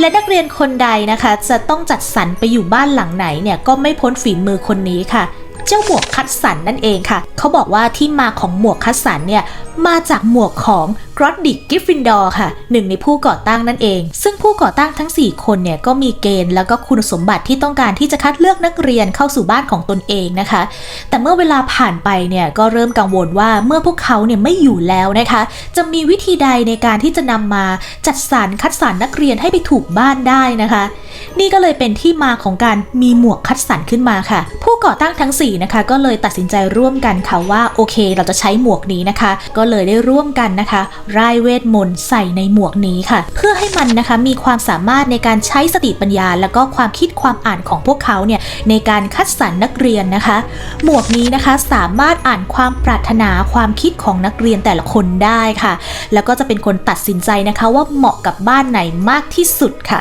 และนักเรียนคนใดนะคะ จะต้องจัดสรรไปอยู่บ้านหลังไหนเนี่ยก็ไม่พ้นฝีมือคนนี้ค่ะ เจ้าหมวกคัดสรรนั่นเองค่ะ เขาบอกว่าที่มาของหมวกคัดสรรเนี่ยมาจากหมวกของกรอดดิกกิฟฟินดอร์ค่ะ หนึ่งในผู้ก่อตั้งนั่นเอง ซึ่งผู้ก่อตั้งทั้ง 4 คนเนี่ยก็มีเกณฑ์แล้วก็คุณสมบัติที่ต้องการที่จะคัดเลือกนักเรียนเข้าสู่บ้านของตนเองนะคะ แต่เมื่อเวลาผ่านไปเนี่ยก็เริ่มกังวลว่าเมื่อพวกเขาเนี่ยไม่อยู่แล้วนะคะ จะมีวิธีใดในการที่จะนำมาจัดสรรคัดสรรนักเรียนให้ไปถูกบ้านได้นะคะ นี่ก็เลยเป็นที่มาของการมีหมวกคัดสรรขึ้นมาค่ะ ผู้ก่อตั้งทั้ง4นะคะก็เลยตัดสินใจร่วมกันค่ะว่าโอเค เราจะใช้หมวกนี้นะคะ ก็เลยได้ร่วมกันนะคะร่ายเวทมนต์ใส่ในหมวกนี้ค่ะ เพื่อให้มันนะคะมีความสามารถในการใช้สติปัญญา แล้วก็ความคิดความอ่านของพวกเขาเนี่ยในการคัดสรรนักเรียนนะคะ หมวกนี้นะคะสามารถอ่านความปรารถนาความคิดของนักเรียนแต่ละคนได้ค่ะ แล้วก็จะเป็นคนตัดสินใจนะคะว่าเหมาะกับบ้านไหนมากที่สุดค่ะ